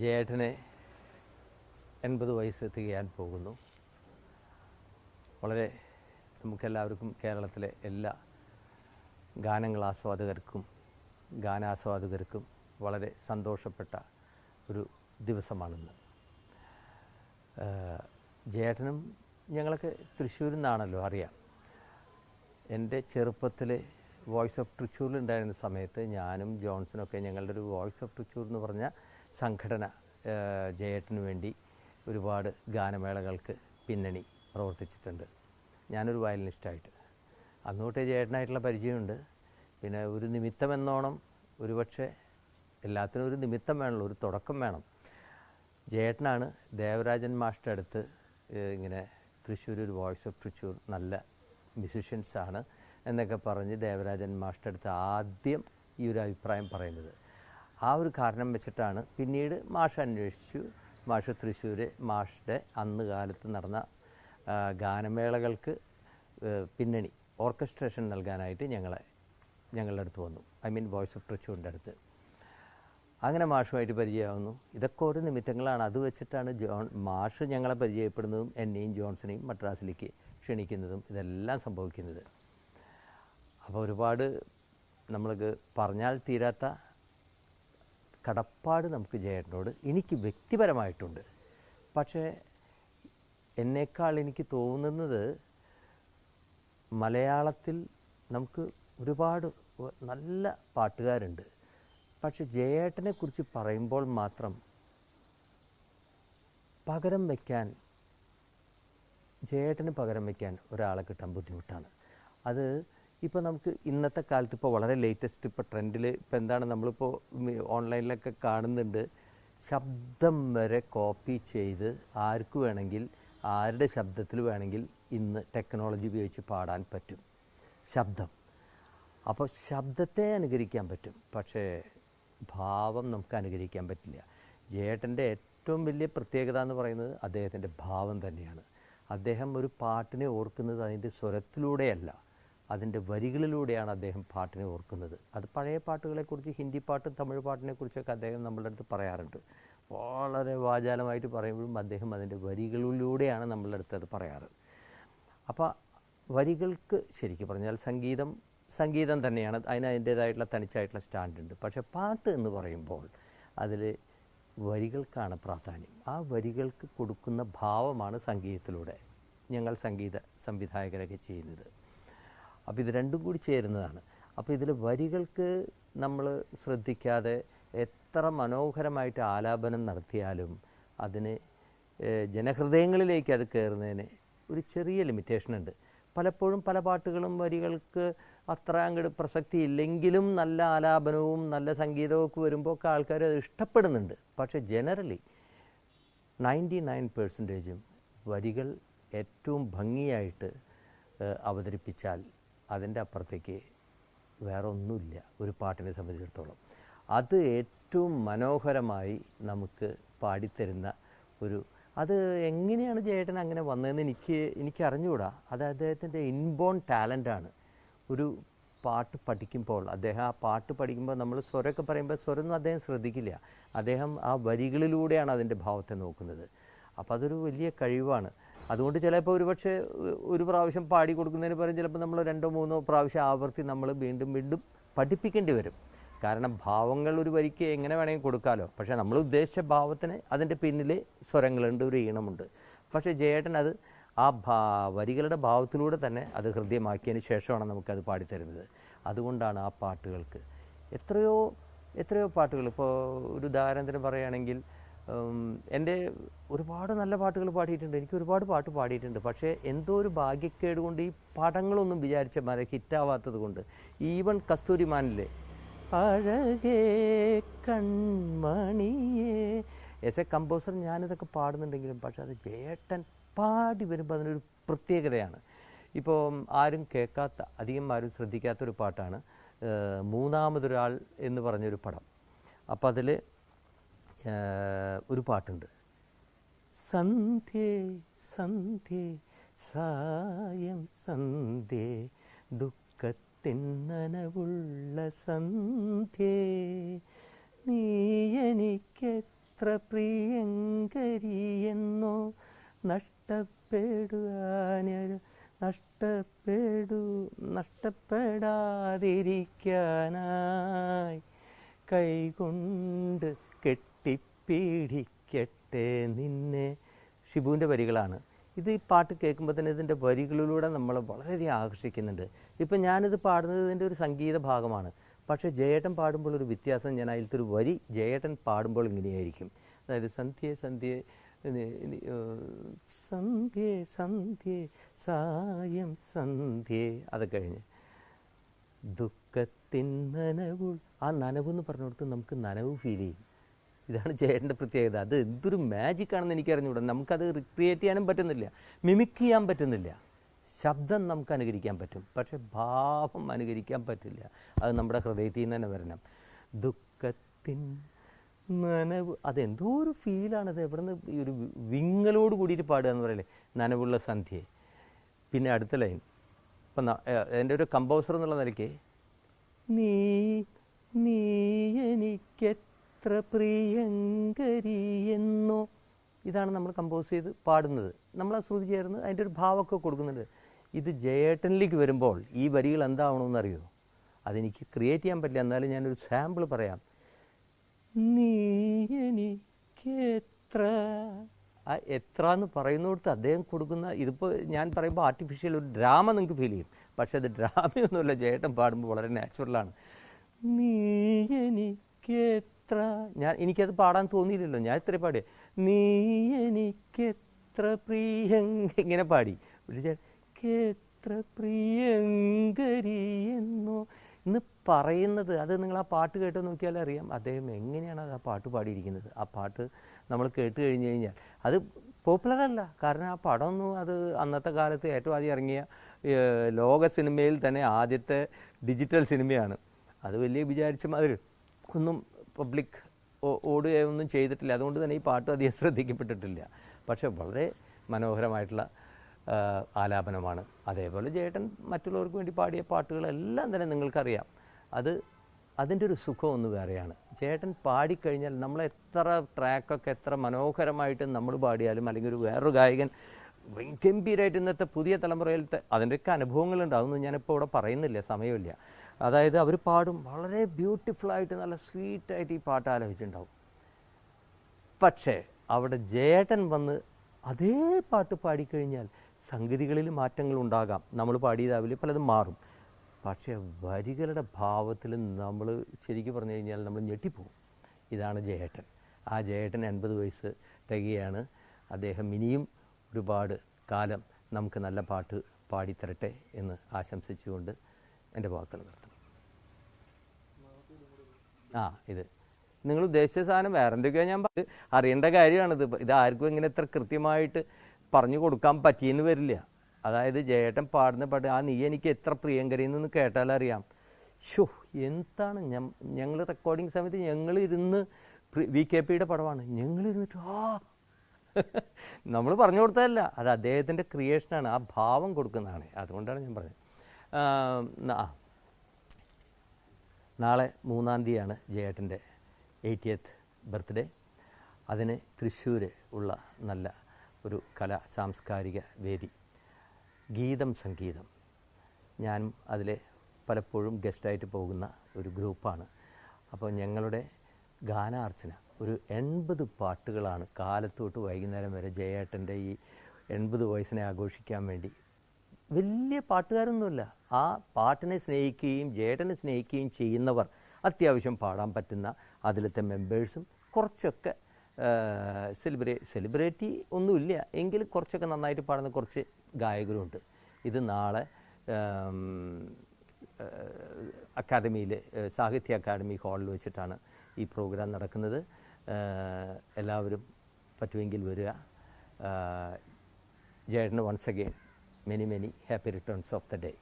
ജയേട്ടനെ എൺപത് വയസ്സ് തികയാൻ പോകുന്നു. വളരെ നമുക്കെല്ലാവർക്കും കേരളത്തിലെ എല്ലാ ഗാനങ്ങൾ ആസ്വാദകർക്കും ഗാനാസ്വാദകർക്കും വളരെ സന്തോഷപ്പെട്ട ഒരു ദിവസമാണിന്ന്. ജേഠനും ഞങ്ങൾക്ക് തൃശ്ശൂരിൽ നിന്നാണല്ലോ അറിയാം. എന്റെ ചെറുപ്പത്തിൽ വോയിസ് ഓഫ് തൃശ്ശൂരിൽ ഉണ്ടായിരുന്ന സമയത്ത് ഞാനും ജോൺസണൊക്കെ ഞങ്ങളുടെ ഒരു വോയിസ് ഓഫ് തൃശ്ശൂർ എന്ന് പറഞ്ഞ സംഘടന ജയേട്ടന് വേണ്ടി ഒരുപാട് ഗാനമേളകൾക്ക് പിന്നണി പ്രവർത്തിച്ചിട്ടുണ്ട്. ഞാനൊരു വയലിനിസ്റ്റായിട്ട്. അന്നോട്ടേ ജയേട്ടനായിട്ടുള്ള പരിചയമുണ്ട്. പിന്നെ ഒരു നിമിത്തമെന്നോണം ഒരുപക്ഷെ എല്ലാത്തിനും ഒരു നിമിത്തം വേണമല്ലോ ഒരു തുടക്കം വേണം. ജയേട്ടനാണ് ദേവരാജൻ മാസ്റ്റർ അടുത്ത് ഇങ്ങനെ തൃശ്ശൂർ ഒരു വോയിസ് ഓഫ് തൃശ്ശൂർ നല്ല മ്യൂസിഷ്യൻസാണ് എന്നൊക്കെ പറഞ്ഞ് ദേവരാജൻ മാസ്റ്റർ അടുത്ത് ആദ്യം ഈ ഒരു അഭിപ്രായം പറയുന്നത്. ആ ഒരു കാരണം വെച്ചിട്ടാണ് പിന്നീട് മാഷ് അന്വേഷിച്ചു. മാഷ് തൃശ്ശൂർ മാഷിന്റെ അന്ന് കാലത്ത് നടന്ന ഗാനമേളകൾക്ക് പിന്നണി ഓർക്കസ്ട്രേഷൻ നൽകാനായിട്ട് ഞങ്ങളെ ഞങ്ങളുടെ അടുത്ത് വന്നു. ഐ മീൻ വോയിസ് ഓഫ് തൃശ്ശൂരിന്റെ അടുത്ത്. അങ്ങനെ മാഷുമായിട്ട് പരിചയമാവുന്നു. ഇതൊക്കെ ഓരോ നിമിത്തങ്ങളാണ്. അത് വെച്ചിട്ടാണ് ജോൺ മാഷ് ഞങ്ങളെ പരിചയപ്പെടുന്നതും എന്നെയും ജോൺസണെയും മദ്രാസിലേക്ക് ക്ഷണിക്കുന്നതും ഇതെല്ലാം സംഭവിക്കുന്നത്. അപ്പോൾ ഒരുപാട് നമ്മൾക്ക് പറഞ്ഞാൽ തീരാത്ത കടപ്പാട് നമുക്ക് ജയേട്ടനോട് എനിക്ക് വ്യക്തിപരമായിട്ടുണ്ട്. പക്ഷേ എന്നേക്കാൾ എനിക്ക് തോന്നുന്നത് മലയാളത്തിൽ നമുക്ക് ഒരുപാട് നല്ല പാട്ടുകാരുണ്ട്. പക്ഷെ ജയേട്ടനെ കുറിച്ച് പറയുമ്പോൾ മാത്രം പകരം വയ്ക്കാൻ ജയേട്ടന് പകരം വയ്ക്കാൻ ഒരാളെ കിട്ടാൻ ബുദ്ധിമുട്ടാണ്. അത് ഇപ്പോൾ നമുക്ക് ഇന്നത്തെ കാലത്ത് ഇപ്പോൾ വളരെ ലേറ്റസ്റ്റ് ഇപ്പോൾ ട്രെൻഡിൽ ഇപ്പോൾ എന്താണ് നമ്മളിപ്പോൾ ഓൺലൈനിലൊക്കെ കാണുന്നുണ്ട്. ശബ്ദം വരെ കോപ്പി ചെയ്ത് ആർക്ക് വേണമെങ്കിൽ ആരുടെ ശബ്ദത്തിൽ വേണമെങ്കിൽ ഇന്ന് ടെക്നോളജി ഉപയോഗിച്ച് പാടാൻ പറ്റും. ശബ്ദം. അപ്പോൾ ശബ്ദത്തെ അനുകരിക്കാൻ പറ്റും. പക്ഷേ ഭാവം നമുക്ക് അനുകരിക്കാൻ പറ്റില്ല. ജേട്ടന്റെ ഏറ്റവും വലിയ പ്രത്യേകത എന്ന് പറയുന്നത് അദ്ദേഹത്തിന്റെ ഭാവം തന്നെയാണ്. അദ്ദേഹം ഒരു പാട്ടിനെ ഓർക്കുന്നത് അതിന്റെ സ്വരത്തിലൂടെയല്ല. അതിന്റെ വരികളിലൂടെയാണ് അദ്ദേഹം പാട്ടിനെ ഓർക്കുന്നത്. അത് പഴയ പാട്ടുകളെക്കുറിച്ച് ഹിന്ദി പാട്ട് തമിഴ് പാട്ടിനെ കുറിച്ചൊക്കെ അദ്ദേഹം നമ്മളുടെ അടുത്ത് പറയാറുണ്ട്. വളരെ വാചാലമായിട്ട് പറയുമ്പോഴും അദ്ദേഹം അതിന്റെ വരികളിലൂടെയാണ് നമ്മളുടെ അടുത്ത് അത് പറയാറ്. അപ്പോൾ വരികൾക്ക് ശരിക്കും പറഞ്ഞാൽ സംഗീതം സംഗീതം തന്നെയാണ്. അതിന് അതിന്റേതായിട്ടുള്ള തനിച്ചായിട്ടുള്ള സ്റ്റാൻഡുണ്ട്. പക്ഷേ പാട്ട് എന്ന് പറയുമ്പോൾ അതിൽ വരികൾക്കാണ് പ്രാധാന്യം. ആ വരികൾക്ക് കൊടുക്കുന്ന ഭാവമാണ് സംഗീതത്തിലൂടെ ഞങ്ങൾ സംഗീത സംവിധായകരൊക്കെ ചെയ്യുന്നത്. അപ്പോൾ ഇത് രണ്ടും കൂടി ചേരുന്നതാണ്. അപ്പോൾ ഇതിൽ വരികൾക്ക് നമ്മൾ ശ്രദ്ധിക്കാതെ എത്ര മനോഹരമായിട്ട് ആലാപനം നടത്തിയാലും അതിന് ജനഹൃദയങ്ങളിലേക്ക് അത് കയറുന്നതിന് ഒരു ചെറിയ ലിമിറ്റേഷൻ ഉണ്ട്. പലപ്പോഴും പല പാട്ടുകളും വരികൾക്ക് അത്ര അങ്ങോട്ട് പ്രസക്തി ഇല്ലെങ്കിലും നല്ല ആലാപനവും നല്ല സംഗീതവും ഒക്കെ വരുമ്പോൾ ഒക്കെ ആൾക്കാർ അത് ഇഷ്ടപ്പെടുന്നുണ്ട്. പക്ഷേ ജനറലി നയന്റി നയൻ പെർസെന്റേജും വരികൾ ഏറ്റവും ഭംഗിയായിട്ട് അവതരിപ്പിച്ചാൽ അതിന്റെ അപ്പുറത്തേക്ക് വേറെ ഒന്നുമില്ല ഒരു പാട്ടിനെ സംബന്ധിച്ചിടത്തോളം. അത് ഏറ്റവും മനോഹരമായി നമുക്ക് പാടിത്തരുന്ന ഒരു അത് എങ്ങനെയാണ് ചേട്ടൻ അങ്ങനെ വന്നതെന്ന് എനിക്ക് എനിക്ക് അറിഞ്ഞുകൂടാ അത് അദ്ദേഹത്തിന്റെ ഇൻബോൺ ടാലന്റാണ്. ഒരു പാട്ട് പഠിക്കുമ്പോൾ അദ്ദേഹം ആ പാട്ട് പഠിക്കുമ്പോൾ നമ്മൾ സ്വരമൊക്കെ പറയുമ്പോൾ സ്വരമൊന്നും അദ്ദേഹം ശ്രദ്ധിക്കില്ല. അദ്ദേഹം ആ വരികളിലൂടെയാണ് അതിന്റെ ഭാവത്തെ നോക്കുന്നത്. അപ്പോൾ അതൊരു വലിയ കഴിവാണ്. അതുകൊണ്ട് ചിലപ്പോൾ ഒരുപക്ഷെ ഒരു പ്രാവശ്യം പാടി കൊടുക്കുന്നതിന് പകരം ചിലപ്പോൾ നമ്മൾ രണ്ടോ മൂന്നോ പ്രാവശ്യം ആവർത്തി നമ്മൾ വീണ്ടും വീണ്ടും പഠിപ്പിക്കേണ്ടി വരും. കാരണം ഭാവങ്ങൾ ഒരു വരിക്ക് എങ്ങനെ വേണമെങ്കിൽ കൊടുക്കാമല്ലോ പക്ഷേ നമ്മൾ ഉദ്ദേശിച്ച ഭാവത്തിന് അതിന്റെ പിന്നിൽ സ്വരങ്ങളുണ്ട് ഒരു ഈണമുണ്ട്. പക്ഷേ ജയേട്ടൻ അത് ആ ഭാ വരികളുടെ ഭാവത്തിലൂടെ തന്നെ അത് ഹൃദ്യമാക്കിയതിന് ശേഷമാണ് നമുക്കത് പാടിത്തരുന്നത്. അതുകൊണ്ടാണ് ആ പാട്ടുകൾക്ക് എത്രയോ എത്രയോ പാട്ടുകൾ. ഇപ്പോൾ ഒരു ഉദാഹരണത്തിന് പറയുകയാണെങ്കിൽ എന്റെ ഒരുപാട് നല്ല പാട്ടുകൾ പാടിയിട്ടുണ്ട്. എനിക്ക് ഒരുപാട് പാട്ട് പാടിയിട്ടുണ്ട്. പക്ഷേ എന്തോ ഒരു ഭാഗ്യക്കേട് കൊണ്ട് ഈ പടങ്ങളൊന്നും വിചാരിച്ച മാരെ ഹിറ്റാവാത്തത് കൊണ്ട് ഈവൻ കസ്തൂരിമാനിലെ അഴകേ കൺമണിയേ. എസ് എ കമ്പോസർ ഞാനിതൊക്കെ പാടുന്നുണ്ടെങ്കിലും പക്ഷേ അത് ജേട്ടൻ പാടി വരുമ്പോൾ അതിനൊരു പ്രത്യേകതയാണ്. ഇപ്പോൾ ആരും കേൾക്കാത്ത അധികം ആരും ശ്രദ്ധിക്കാത്തൊരു പാട്ടാണ് മൂന്നാമതൊരാൾ എന്ന് പറഞ്ഞൊരു പടം. അപ്പോൾ അതിൽ ഒരു പാട്ടുണ്ട്. സന്ധ്യേ സന്ധ്യേ സായം സന്ധ്യേ ദുഃഖത്തിൻ നനവുള്ള സന്ധ്യേ നീ എനിക്കെത്ര പ്രിയങ്കരിയെന്നോ നഷ്ടപ്പെടുവാനൊരു നഷ്ടപ്പെടു നഷ്ടപ്പെടാതിരിക്കാനായി കൈകൊണ്ട് കെട്ടിപ്പിടിക്കട്ടെ നിന്നെ. ഷിബുവിന്റെ വരികളാണ്. ഇത് ഈ പാട്ട് കേൾക്കുമ്പോൾ തന്നെ ഇതിന്റെ വരികളിലൂടെ നമ്മൾ വളരെയധികം ആകർഷിക്കുന്നുണ്ട്. ഇപ്പം ഞാനിത് പാടുന്നത് ഇതിന്റെ ഒരു സംഗീത ഭാഗമാണ്. പക്ഷേ ജയേട്ടൻ പാടുമ്പോൾ ഒരു വ്യത്യാസം ഞാൻ അതിലത്തെ ഒരു വരി ജയേട്ടൻ പാടുമ്പോൾ ഇങ്ങനെയായിരിക്കും. അതായത് സന്ധ്യ സന്ധ്യ സന്ധ്യ സന്ധ്യ സായം സന്ധ്യ അത് കഴിഞ്ഞ്. ദുഃഖത്തിൻ നനവുൾ ആ നനവ് എന്ന് പറഞ്ഞു കൊടുത്ത് നമുക്ക് നനവ് ഫീൽ ചെയ്യും. ഇതാണ് ചേട്ടന്റെ പ്രത്യേകത. അത് എന്തൊരു മാജിക് ആണെന്ന് എനിക്ക് അറിഞ്ഞുകൂടാ നമുക്കത് റിക്രിയേറ്റ് ചെയ്യാനും പറ്റുന്നില്ല. മിമിക് ചെയ്യാൻ പറ്റുന്നില്ല. ശബ്ദം നമുക്ക് അനുകരിക്കാൻ പറ്റും. പക്ഷെ ഭാവം അനുകരിക്കാൻ പറ്റില്ല. അത് നമ്മുടെ ഹൃദയത്തിൽ നിന്ന് തന്നെ വരണം. ദുഃഖത്തിൻ നനവ്. അതെന്തോ ഒരു ഫീലാണത് എവിടെ നിന്ന് ഈ ഒരു വിങ്ങലോട് കൂടിയിട്ട് പാടുക എന്ന് പറയല്ലേ? നനവുള്ള സന്ധ്യയെ പിന്നെ അടുത്ത ലൈൻ ഇപ്പം എന്റെ ഒരു കമ്പോസർ എന്നുള്ള നിലയ്ക്ക് നീ നീ എനിക്കെത്ര പ്രിയങ്കരിയെന്നോ ഇതാണ് നമ്മൾ കമ്പോസ് ചെയ്ത് പാടുന്നത്. നമ്മൾ ആ ശ്രുതി ചേർന്ന് അതിന്റെ ഒരു ഭാവമൊക്കെ കൊടുക്കുന്നുണ്ട്. ഇത് ജയേട്ടനിലേക്ക് വരുമ്പോൾ ഈ വരികൾ എന്താവണമെന്ന് അറിയോ അതെനിക്ക് ക്രിയേറ്റ് ചെയ്യാൻ പറ്റില്ല. എന്നാലും ഞാനൊരു സാമ്പിൾ പറയാം. നീ എനിക്കെത്ര? ആ എത്ര എന്ന് പറയുന്നിടത്ത് അദ്ദേഹം കൊടുക്കുന്ന ഇതിപ്പോൾ ഞാൻ പറയുമ്പോൾ ആർട്ടിഫിഷ്യൽ ഒരു ഡ്രാമ നിങ്ങൾക്ക് ഫീൽ ചെയ്യും. പക്ഷേ അത് ഡ്രാമയൊന്നുമല്ല ജയേട്ടൻ പാടുമ്പോൾ വളരെ നാച്ചുറലാണ് നീ എനിക്കെത്ര ഞാൻ എനിക്കത് പാടാൻ തോന്നിയില്ലല്ലോ. ഞാൻ ഇത്ര പാടിയ. നീ എനിക്കെത്ര പ്രിയങ്ക ഇങ്ങനെ പാടി. എത്ര എത്ര പ്രിയങ്കരിയെന്നോ എന്ന് പറയുന്നത് അത് നിങ്ങൾ ആ പാട്ട് കേട്ട് നോക്കിയാൽ അറിയാം. അദ്ദേഹം എങ്ങനെയാണ് അത് ആ പാട്ട് പാടിയിരിക്കുന്നത്. ആ പാട്ട് നമ്മൾ കേട്ട് കഴിഞ്ഞ് കഴിഞ്ഞാൽ അത് പോപ്പുലർ അല്ല കാരണം ആ പടമൊന്നും അത് അന്നത്തെ കാലത്ത് ഏറ്റവും ആദ്യം ഇറങ്ങിയ ലോക സിനിമയിൽ തന്നെ ആദ്യത്തെ ഡിജിറ്റൽ സിനിമയാണ്. അത് വലിയ വിചാരിച്ച മാതിരി ഒന്നും പബ്ലിക് ഓടുകയൊന്നും ചെയ്തിട്ടില്ല. അതുകൊണ്ട് തന്നെ ഈ പാട്ട് അധികം ശ്രദ്ധിക്കപ്പെട്ടിട്ടില്ല. പക്ഷേ വളരെ മനോഹരമായിട്ടുള്ള ആലാപനമാണ്. അതേപോലെ ജേട്ടൻ മറ്റുള്ളവർക്ക് വേണ്ടി പാടിയ പാട്ടുകളെല്ലാം തന്നെ നിങ്ങൾക്കറിയാം. അത് അതിന്റെ ഒരു സുഖം ഒന്ന് വേറെയാണ്. ചേട്ടൻ പാടിക്കഴിഞ്ഞാൽ നമ്മൾ എത്ര ട്രാക്കൊക്കെ എത്ര മനോഹരമായിട്ട് നമ്മൾ പാടിയാലും അല്ലെങ്കിൽ ഒരു വേറൊരു ഗായകൻ ഗംഭീരമായിട്ട് ഇന്നത്തെ പുതിയ തലമുറയിലത്തെ അതിന്റെയൊക്കെ അനുഭവങ്ങളുണ്ട്. ഞാനിപ്പോൾ ഇവിടെ പറയുന്നില്ല സമയമില്ല. അതായത് അവർ പാടും. വളരെ ബ്യൂട്ടിഫുള്ളായിട്ട് നല്ല സ്വീറ്റായിട്ട് ഈ പാട്ട് ആലോചിച്ചിട്ടുണ്ടാവും പക്ഷേ അവിടെ ജേട്ടൻ വന്ന് അതേ പാട്ട് പാടിക്കഴിഞ്ഞാൽ സംഗതികളിൽ മാറ്റങ്ങൾ ഉണ്ടാകാം. നമ്മൾ പാടിയതാവില്ല പലതും മാറും. പക്ഷേ വരികളുടെ ഭാവത്തിൽ നമ്മൾ ശരിക്കും പറഞ്ഞു കഴിഞ്ഞാൽ നമ്മൾ ഞെട്ടിപ്പോവും ഇതാണ് ജയേട്ടൻ. ആ ജയേട്ടൻ എൺപത് വയസ്സ് തികയാണ്. അദ്ദേഹം ഇനിയും ഒരുപാട് കാലം നമുക്ക് നല്ല പാട്ട് പാടിത്തരട്ടെ എന്ന് ആശംസിച്ചുകൊണ്ട് എന്റെ വാക്കുകൾ ആ ഇത്. നിങ്ങൾ ഉദ്ദേശിച്ച സാധനം വേറെ എന്തൊക്കെയാണ് ഞാൻ അറിയേണ്ട കാര്യമാണിത്. ഇത് ആർക്കും ഇങ്ങനെ ഇത്ര കൃത്യമായിട്ട് പറഞ്ഞു കൊടുക്കാൻ പറ്റിയെന്ന് വരില്ല. അതായത് ജയേട്ടൻ പാടുന്ന പാട്ട് ആ നീ എനിക്ക് എത്ര പ്രിയങ്കരിയെന്നൊന്ന് കേട്ടാലറിയാം ഷോ എന്താണ് ഞങ്ങൾ റെക്കോർഡിങ് സമയത്ത് ഞങ്ങൾ ഇരുന്ന് വി കെ പിയുടെ പടമാണ്. ഞങ്ങൾ ഇരുന്നിട്ട് ആ നമ്മൾ പറഞ്ഞു കൊടുത്തതല്ല. അത് അദ്ദേഹത്തിന്റെ ക്രിയേഷനാണ് ആ ഭാവം കൊടുക്കുന്നതാണ്. അതുകൊണ്ടാണ് ഞാൻ പറഞ്ഞത്. ആ. നാളെ മൂന്നാം തീയതിയാണ് ജയേട്ടന്റെ എയ്റ്റിയത്ത് ബർത്ത്ഡേ. അതിന് തൃശ്ശൂർ ഉള്ള നല്ല ഒരു കലാ സാംസ്കാരിക വേദി. ഗീതം സംഗീതം. ഞാനും അതിലെ പലപ്പോഴും ഗസ്റ്റായിട്ട് പോകുന്ന ഒരു ഗ്രൂപ്പാണ്. അപ്പോൾ ഞങ്ങളുടെ ഗാനാർച്ചന ഒരു എൺപത് പാട്ടുകളാണ് കാലത്തോട്ട് വൈകുന്നേരം വരെ ജയേട്ടന്റെ ഈ എൺപത് വയസ്സിനെ ആഘോഷിക്കാൻ വേണ്ടി വലിയ പാട്ടുകാരൊന്നുമില്ല. ആ പാട്ടിനെ സ്നേഹിക്കുകയും ജേട്ടനെ സ്നേഹിക്കുകയും ചെയ്യുന്നവർ അത്യാവശ്യം പാടാൻ പറ്റുന്ന അതിലത്തെ മെമ്പേഴ്സും കുറച്ചൊക്കെ സെലിബ്രേ സെലിബ്രിറ്റി ഒന്നുമില്ല. എങ്കിലും കുറച്ചൊക്കെ നന്നായിട്ട് പാടുന്ന കുറച്ച് ഗായകരുണ്ട്. ഇത് നാളെ അക്കാദമിയിൽ സാഹിത്യ അക്കാദമി ഹാളിൽ വെച്ചിട്ടാണ് ഈ പ്രോഗ്രാം നടക്കുന്നത്. എല്ലാവരും പറ്റുമെങ്കിൽ വരിക. ജേട്ടന് once again many many happy returns of the day.